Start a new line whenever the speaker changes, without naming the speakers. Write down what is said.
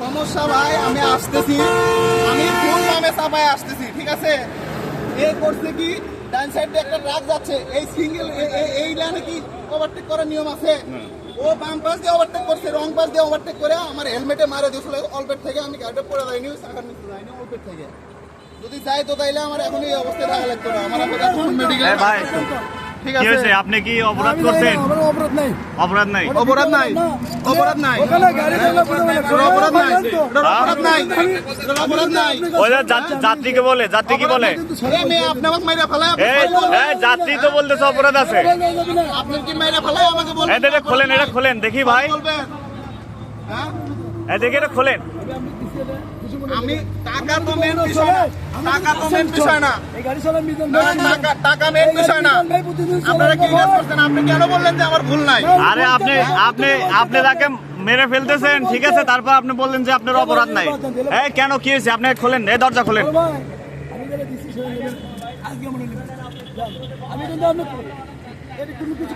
সমস্যা ভাই আমি আসতেছি। আমি কোন নামে চাপায় আসতেছি ঠিক আছে? এ করছে কি? ডান সাইড দিয়ে একটা ট্রাক যাচ্ছে। এই সিঙ্গেল এই লাইনে কি ওভারটেক করার নিয়ম আছে? ও বাম পাশ দিয়ে ওভারটেক করছে রং পাশ দিয়ে ওভারটেক করে আমার হেলমেটে মারে দিয়েছিল অল্পেট থেকে আমি গাড়িটা পড়ে যাইনি চাকার নিচে যাইনি অল্পেট থেকে। যদি যাই তো তাইলে আমার এখন এই অবস্থায় থাকা লাগতো না। আমার এখন মেডিকেল
ভাই
ঠিক আছে?
আপনি কি অপরাধ করছেন?
অপরাধ নাই।
অপরাধ নাই?
অপরাধ নাই অপরাধ নাই।
ওখানে গাড়ি চালা করে বলে,
এটার অপরাধ নাই। অপরাধ নাই। অপরাধ নাই।
ওই যাত্রীকে বলে যাত্রী কি বলে
আপনি আমাকে মাইরা ফেলায়
এই যাত্রী তো বলতেছে অপরাধ আছে।
আপনি কি মাইরা ফেলায় আমাকে বলবেন
এটা খোলেন এটা খোলেন দেখি ভাই। দেখি এটা খোলেন।
আমি টাকা তো মেন বিষয় না। টাকা তো মেন বিষয় না।
এই গাড়ি চালা মিজান
না, টাকা টাকা মেন বিষয় না। আপনারা কি কাজ করছেন? আপনি কেন বললেন যে আমার ভুল নাই?
আরে আপনি আপনি আপনি তাকে মেরে ফেলতেছেন ঠিক আছে? তারপর আপনি বললেন যে আপনার অপরাধ নাই। এই কেন? কি হয়েছে? আপনি খোলেন এই দরজা খোলেন।
মনে আমি কিন্তু